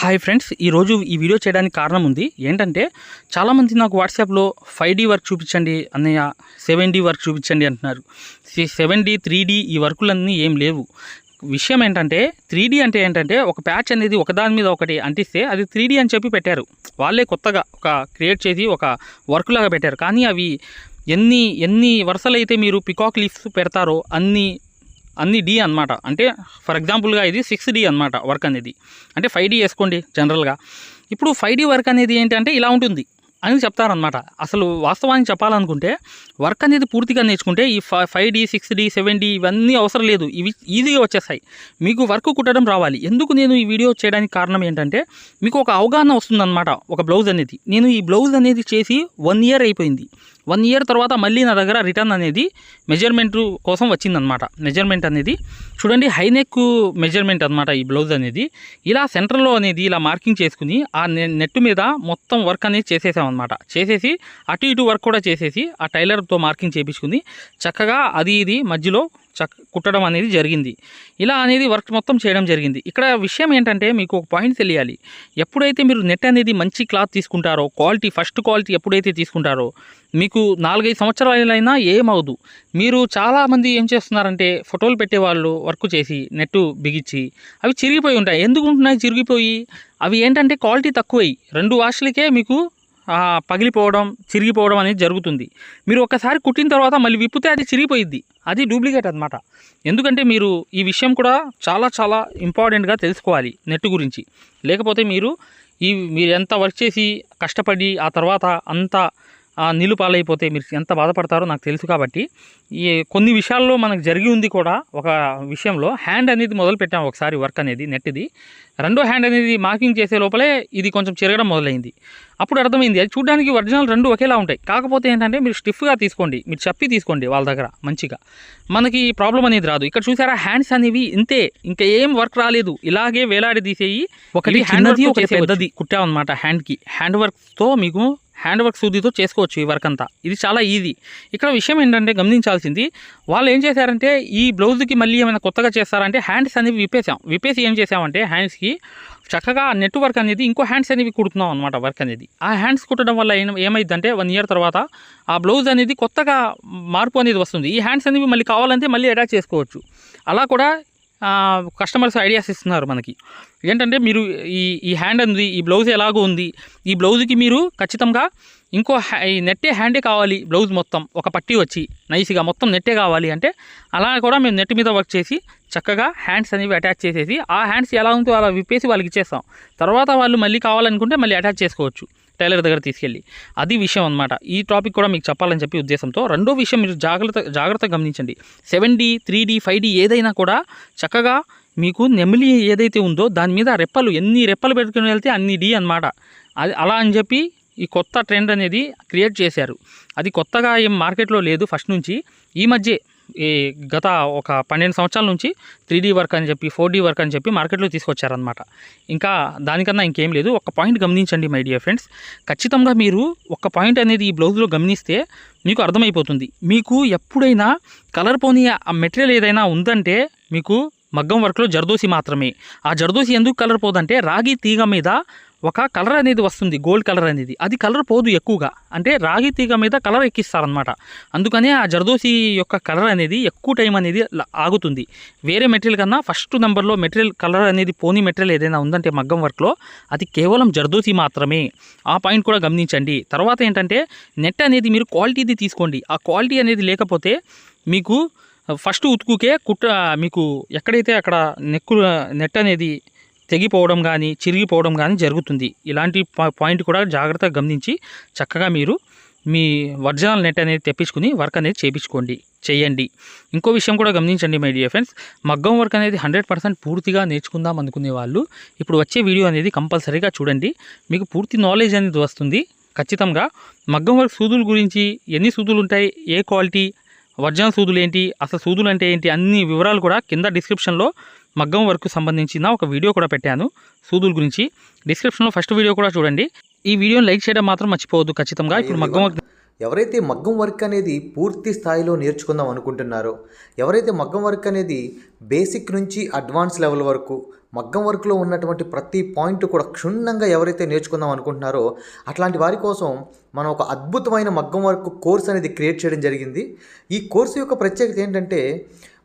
Hi friends ఈరోజు ఈ video చేయడానికి కారణం ఉంది. ఏంటంటే చాలామంది నాకు వాట్సాప్లో ఫైవ్ డీ వర్క్ చూపించండి అన్నయ్య సెవెన్ డీ వర్క్ చూపించండి అంటున్నారు. Seven D three D E వర్కులన్నీ ఏం లేవు. విషయం ఏంటంటే త్రీ డీ అంటే ఏంటంటే ఒక ప్యాచ్ అనేది ఒకదాని మీద ఒకటి అంటిస్తే అది త్రీ డీ అని చెప్పి పెట్టారు. వాళ్ళే కొత్తగా ఒక క్రియేట్ చేసి ఒక వర్క్ లాగా పెట్టారు. కానీ అవి ఎన్ని ఎన్ని వరుసలు అయితే మీరు పికాక్ లీఫ్స్ పెడతారో అన్ని అన్ని డి అనమాట అంటే ఫర్ ఎగ్జాంపుల్గా ఇది సిక్స్ డి అనమాట వర్క్ అనేది. అంటే ఫైవ్ డి వేసుకోండి జనరల్గా. ఇప్పుడు ఫైవ్ డి వర్క్ అనేది ఏంటంటే ఇలా ఉంటుంది అని చెప్తారనమాట అసలు వాస్తవానికి చెప్పాలనుకుంటే వర్క్ అనేది పూర్తిగా నేర్చుకుంటే ఈ five D six D seven D ఇవన్నీ అవసరం లేదు. ఇవి ఈజీగా వచ్చేస్తాయి. మీకు వర్క్ కుట్టడం రావాలి. ఎందుకు నేను ఈ వీడియో చేయడానికి కారణం ఏంటంటే మీకు ఒక అవగాహన వస్తుందన్నమాట ఒక బ్లౌజ్ అనేది. నేను ఈ బ్లౌజ్ అనేది చేసి వన్ ఇయర్ అయిపోయింది. వన్ ఇయర్ తర్వాత మళ్ళీ నా దగ్గర రిటర్న్ అనేది మెజర్మెంట్ కోసం వచ్చిందనమాట మెజర్మెంట్ అనేది. చూడండి హై నెక్ మెజర్మెంట్ అనమాట ఈ బ్లౌజ్ అనేది. ఇలా సెంటర్లో అనేది ఇలా మార్కింగ్ చేసుకుని ఆ నె- నెట్ మీద మొత్తం వర్క్ అనేది చేసేసామన్నమాట. చేసేసి అటు ఇటు వర్క్ కూడా చేసేసి ఆ టైలర్ టైలర్తో మార్కింగ్ చేపించుకుంది. చక్కగా అది ఇది మధ్యలో చక్ కుట్టడం అనేది జరిగింది. ఇలా అనేది వర్క్ మొత్తం చేయడం జరిగింది. ఇక్కడ విషయం ఏంటంటే మీకు ఒక పాయింట్ తెలియాలి. ఎప్పుడైతే మీరు నెట్ అనేది మంచి క్లాత్ తీసుకుంటారో క్వాలిటీ ఫస్ట్ క్వాలిటీ ఎప్పుడైతే తీసుకుంటారో మీకు నాలుగైదు సంవత్సరాలైనా ఏమవదు మీరు చాలామంది ఏం చేస్తున్నారంటే ఫోటోలు పెట్టేవాళ్ళు వర్క్ చేసి నెట్ బిగించి అవి చిరిగిపోయి ఉంటాయి. ఎందుకు ఉంటున్నాయి చిరిగిపోయి? అవి ఏంటంటే క్వాలిటీ తక్కువై రెండు వాష్లకే మీకు పగిలిపోవడం చిరిగిపోవడం అనేది జరుగుతుంది. మీరు ఒక్కసారి కుట్టిన తర్వాత మళ్ళీ విప్పితే అది చిరిగిపోయిద్ది. అది డూప్లికేట్ అనమాట ఎందుకంటే మీరు ఈ విషయం కూడా చాలా చాలా ఇంపార్టెంట్గా తెలుసుకోవాలి నెట్ గురించి. లేకపోతే మీరు ఈ మీరు ఎంత వర్క్ చేసి కష్టపడి ఆ తర్వాత అంత నీళ్ళు పాలైపోతే మీరు ఎంత బాధపడతారో నాకు తెలుసు కాబట్టి ఈ కొన్ని విషయాల్లో మనకు జరిగి ఉంది కూడా ఒక విషయంలో హ్యాండ్ అనేది మొదలు పెట్టాం ఒకసారి వర్క్ అనేది నెట్ది రెండో హ్యాండ్ అనేది మార్కింగ్ చేసే లోపలే ఇది కొంచెం చెరగడం మొదలైంది. అప్పుడు అర్థమైంది అది చూడడానికి ఒరిజినల్ రెండు ఒకేలా ఉంటాయి. కాకపోతే ఏంటంటే మీరు స్టిఫ్గా తీసుకోండి మీరు చెప్పి తీసుకోండి వాళ్ళ దగ్గర మంచిగా. మనకి ప్రాబ్లం అనేది రాదు. ఇక్కడ చూసారా హ్యాండ్స్ అనేవి ఇంతే ఇంకా ఏం వర్క్ రాలేదు. ఇలాగే వేలాడి తీసేయి ఒకటి హ్యాండ్ పెద్దది. కుట్టామన్నమాట హ్యాండ్కి. హ్యాండ్ వర్క్తో మీకు హ్యాండ్ వర్క్ సూదితో చేసుకోవచ్చు ఈ వర్క్ అంతా. ఇది చాలా ఈజీ ఇక్కడ విషయం ఏంటంటే గమనించాల్సింది వాళ్ళు ఏం చేశారంటే ఈ బ్లౌజ్కి మళ్ళీ ఏమైనా కొత్తగా చేస్తారంటే హ్యాండ్స్ అనేవి విప్పేసాం విప్పేసి ఏం చేసామంటే హ్యాండ్స్కి చక్కగా నెట్ వర్క్ అనేది ఇంకో హ్యాండ్స్ అనేవి కుడుతున్నాం అనమాట వర్క్ అనేది. ఆ హ్యాండ్స్ కుట్టడం వల్ల ఏం ఏమైందంటే వన్ ఇయర్ తర్వాత ఆ బ్లౌజ్ అనేది కొత్తగా మార్పు అనేది వస్తుంది. ఈ హ్యాండ్స్ అనేవి మళ్ళీ కావాలంటే మళ్ళీ అటాచ్ చేసుకోవచ్చు. అలా కూడా కస్టమర్స్ ఐడియాస్ ఇస్తున్నారు మనకి. ఏంటంటే మీరు ఈ ఈ హ్యాండ్ ఉంది ఈ బ్లౌజ్ ఎలాగో ఉంది ఈ బ్లౌజ్కి మీరు ఖచ్చితంగా ఇంకో హ్యా- ఈ నెట్టే హ్యాండే కావాలి బ్లౌజ్ మొత్తం ఒక పట్టి వచ్చి నైస్గా మొత్తం నెట్టే కావాలి అంటే అలా కూడా మేము నెట్ మీద వర్క్ చేసి చక్కగా హ్యాండ్స్ అనేవి అటాచ్ చేసేసి ఆ హ్యాండ్స్ ఎలా ఉందో అలా విప్పేసి వాళ్ళకి ఇచ్చేస్తాం. తర్వాత వాళ్ళు మళ్ళీ కావాలనుకుంటే మళ్ళీ అటాచ్ చేసుకోవచ్చు. టైలర్ దగ్గర తీసుకెళ్ళి. అది విషయం అనమాట ఈ టాపిక్ కూడా మీకు చెప్పాలని చెప్పి ఉద్దేశంతో రెండో విషయం మీరు జాగ్రత్త జాగ్రత్తగా గమనించండి. Seven D three D five D ఏదైనా కూడా చక్కగా మీకు నెమిలి ఏదైతే ఉందో దాని మీద రెప్పలు ఎన్ని రెప్పలు పెట్టుకుని వెళ్తే అన్ని డి అనమాట అది అలా అని చెప్పి ఈ కొత్త ట్రెండ్ అనేది క్రియేట్ చేశారు. అది కొత్తగా ఏం మార్కెట్లో లేదు ఫస్ట్ నుంచి. ఈ మధ్య ఈ గత ఒక పన్నెండు సంవత్సరాల నుంచి త్రీ డీ వర్క్ అని చెప్పి ఫోర్ డీ వర్క్ అని చెప్పి మార్కెట్లో తీసుకొచ్చారనమాట ఇంకా దానికన్నా ఇంకేం లేదు. ఒక పాయింట్ గమనించండి మై డియర్ ఫ్రెండ్స్. ఖచ్చితంగా మీరు ఒక పాయింట్ అనేది ఈ బ్లౌజ్లో గమనిస్తే మీకు అర్థమైపోతుంది. మీకు ఎప్పుడైనా కలర్ పోనీ ఆ మెటీరియల్ ఏదైనా ఉందంటే మీకు మగ్గం వర్క్లో జర్దోసి మాత్రమే. ఆ జర్దోసి ఎందుకు కలర్ పోదంటే రాగి తీగ మీద ఒక కలర్ అనేది వస్తుంది గోల్డ్ కలర్ అనేది. అది కలర్ పోదు ఎక్కువగా. అంటే రాగి తీగ మీద కలర్ ఎక్కిస్తారనమాట అందుకనే ఆ జర్దోసి యొక్క కలర్ అనేది ఎక్కువ టైం అనేది ఆగుతుంది. వేరే మెటీరియల్ కన్నా ఫస్ట్ నెంబర్లో మెటీరియల్ కలర్ అనేది పోని మెటీరియల్ ఏదైనా ఉందంటే మగ్గం వర్క్లో అది కేవలం జర్దోసి మాత్రమే. ఆ పాయింట్ కూడా గమనించండి. తర్వాత ఏంటంటే నెట్ అనేది మీరు క్వాలిటీది తీసుకోండి. ఆ క్వాలిటీ అనేది లేకపోతే మీకు ఫస్ట్ ఉతుకుకే కుట్ట మీకు ఎక్కడైతే అక్కడ నెక్కు నెట్ అనేది తెగిపోవడం కానీ చిరిగిపోవడం కానీ జరుగుతుంది. ఇలాంటి పాయింట్ కూడా జాగ్రత్తగా గమనించి చక్కగా మీరు మీ ఒరిజినల్ నెట్ అనేది తెప్పించుకుని వర్క్ అనేది చేయించుకోండి చేయండి. ఇంకో విషయం కూడా గమనించండి మై డియర్ ఫ్రెండ్స్. మగ్గం వర్క్ అనేది హండ్రెడ్ పర్సెంట్ పూర్తిగా నేర్చుకుందాం అనుకునే వాళ్ళు ఇప్పుడు వచ్చే వీడియో అనేది కంపల్సరీగా చూడండి. మీకు పూర్తి నాలెడ్జ్ అనేది వస్తుంది. ఖచ్చితంగా మగ్గం వర్క్ సూదుల గురించి ఎన్ని సూదులు ఉంటాయి ఏ క్వాలిటీ ఒరిజినల్ సూదులు ఏంటి అసలు సూదులు అంటే ఏంటి అన్ని వివరాలు కూడా కింద డిస్క్రిప్షన్లో మగ్గం వర్క్ సంబంధించిన ఒక వీడియో కూడా పెట్టాను సూదుల గురించి. డిస్క్రిప్షన్లో ఫస్ట్ వీడియో కూడా చూడండి. ఈ వీడియోని లైక్ చేయడం మాత్రం మర్చిపోవద్దు ఖచ్చితంగా. ఇప్పుడు మగ్గం వర్క్ ఎవరైతే మగ్గం వర్క్ అనేది పూర్తి స్థాయిలో నేర్చుకుందాం అనుకుంటున్నారో ఎవరైతే మగ్గం వర్క్ అనేది బేసిక్ నుంచి అడ్వాన్స్ లెవెల్ వరకు మగ్గం వర్క్లో ఉన్నటువంటి ప్రతి పాయింట్ కూడా క్షుణ్ణంగా ఎవరైతే నేర్చుకుందాం అనుకుంటున్నారో అట్లాంటి వారి కోసం మనం ఒక అద్భుతమైన మగ్గం వర్క్ కోర్స్ అనేది క్రియేట్ చేయడం జరిగింది. ఈ కోర్సు యొక్క ప్రత్యేకత ఏంటంటే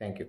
థ్యాంక్ యూ